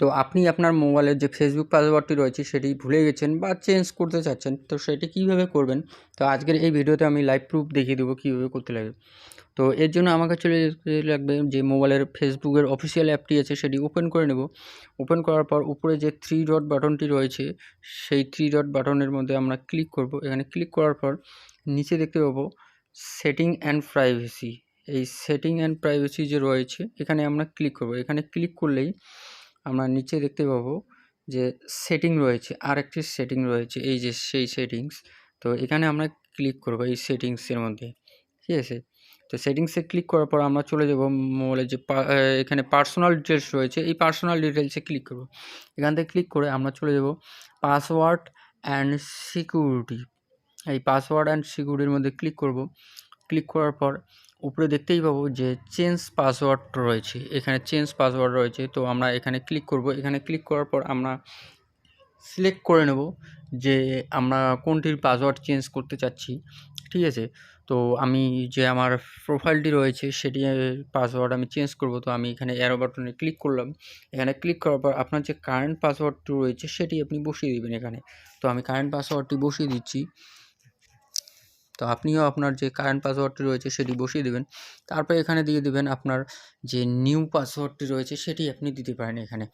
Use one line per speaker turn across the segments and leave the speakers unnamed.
তো আপনি আপনার মোবাইলের যে ফেসবুক পাসওয়ার্ডটি রয়েছে সেটি ভুলে গেছেন বা চেঞ্জ করতে চাচ্ছেন, তো সেটি কীভাবে করবেন? তো আজকের এই ভিডিওতে আমি লাইভ প্রুফ দেখিয়ে দেবো কীভাবে করতে লাগে। তো এর জন্য আমাকে চলে লাগবে যে মোবাইলের ফেসবুকের অফিসিয়াল অ্যাপটি আছে সেটি ওপেন করে নেব। ওপেন করার পর উপরে যে থ্রি ডট বাটনটি রয়েছে, সেই থ্রি ডট বাটনের মধ্যে আমরা ক্লিক করব। এখানে ক্লিক করার পর নিচে দেখতে পাবো সেটিং অ্যান্ড প্রাইভেসি এই সেটিং অ্যান্ড প্রাইভেসি যে রয়েছে, এখানে আমরা ক্লিক করব। এখানে ক্লিক করলেই আমরা নিচে দেখতে পাবো যে সেটিং রয়েছে আর একটি সেটিং রয়েছে, এই যে সেই সেটিংস তো এখানে আমরা ক্লিক করব এই সেটিংসের মধ্যে, ঠিক আছে? তো সেটিংসে ক্লিক করার পর আমরা চলে যাব মোবাইলের যে এখানে পার্সোনাল ডিটেলস রয়েছে, এই পার্সোনাল ডিটেলসে ক্লিক করব। এখান থেকে ক্লিক করে আমরা চলে যাব পাসওয়ার্ড অ্যান্ড সিকিউরিটি এই পাসওয়ার্ড অ্যান্ড সিকিউরিটির মধ্যে ক্লিক করব। ক্লিক করার পর উপরে দেখতেই পাবো যে চেঞ্জ পাসওয়ার্ড রয়েছে। এখানে চেঞ্জ পাসওয়ার্ড রয়েছে, তো আমরা এখানে ক্লিক করব। এখানে ক্লিক করার পর আমরা সিলেক্ট করে নেব যে আমরা কোনটির পাসওয়ার্ড চেঞ্জ করতে চাচ্ছি, ঠিক আছে? তো আমি যে আমার প্রোফাইলটি রয়েছে, সেটি পাসওয়ার্ড আমি চেঞ্জ করব, তো আমি এখানে অ্যারো বাটনে ক্লিক করলাম। এখানে ক্লিক করার পর আপনার যে কারেন্ট পাসওয়ার্ডটি রয়েছে, সেটি আপনি বসিয়ে দেবেন এখানে। তো আমি কারেন্ট পাসওয়ার্ডটি বসিয়ে দিচ্ছি। তো আপনিও আপনার যে কারেন্ট পাসওয়ার্ডটি রয়েছে সেটি বসিয়ে দেবেন। তারপরে এখানে দিয়ে দেবেন আপনার যে নিউ পাসওয়ার্ডটি রয়েছে সেটি আপনি দিতে পারেন এখানে।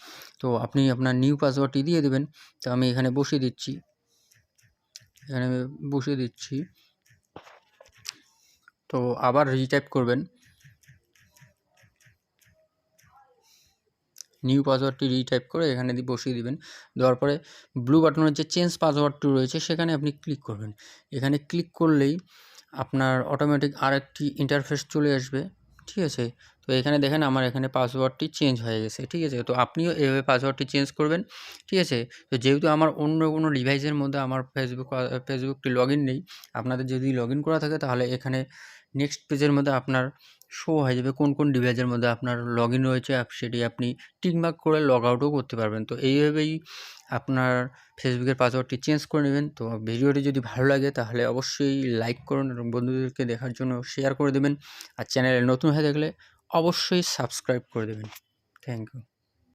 তো আপনি আপনার নিউ পাসওয়ার্ডটি দিয়ে দেবেন। তো আমি এখানে বসিয়ে দিচ্ছি। এখানে বসিয়ে দিচ্ছি। তো আবার রিটাইপ করবেন। নিউ পাসওয়ার্ডটি রিটাইপ করে এখানে বসিয়ে দিবেন। দেওয়ার পরে ব্লু বাটনের যে চেঞ্জ পাসওয়ার্ডটি রয়েছে সেখানে আপনি ক্লিক করবেন। এখানে ক্লিক করলেই আপনার অটোমেটিক আরেকটি ইন্টারফেস চলে আসবে। ঠিক আছে? তো এখানে দেখেন আমার এখানে পাসওয়ার্ডটি চেঞ্জ হয়ে গেছে, ঠিক আছে? তো আপনিও এভাবে পাসওয়ার্ডটি চেঞ্জ করবেন, ঠিক আছে? তো যেহেতু আমার অন্য কোনো ডিভাইসের মধ্যে আমার ফেসবুক, ফেসবুকটি লগ নেই, আপনাদের যদি লগ করা থাকে তাহলে এখানে নেক্সট পেজের মধ্যে আপনার শো হয়ে যাবে, কোন কোন ডিভাইসের মধ্যে আপনার লগ ইন রয়েছে সেটি আপনি টিকমার্ক করে লগ আউটও করতে পারবেন। তো এইভাবেই আপনার ফেসবুকের পাসওয়ার্ডটি চেঞ্জ করে নেবেন। তো ভিডিওটি যদি ভালো লাগে তাহলে অবশ্যই লাইক করুন এবং বন্ধুদেরকে দেখার জন্য শেয়ার করে দেবেন। আর চ্যানেলে নতুন হয়ে থাকলে অবশ্যই সাবস্ক্রাইব করে দেবেন। Thank you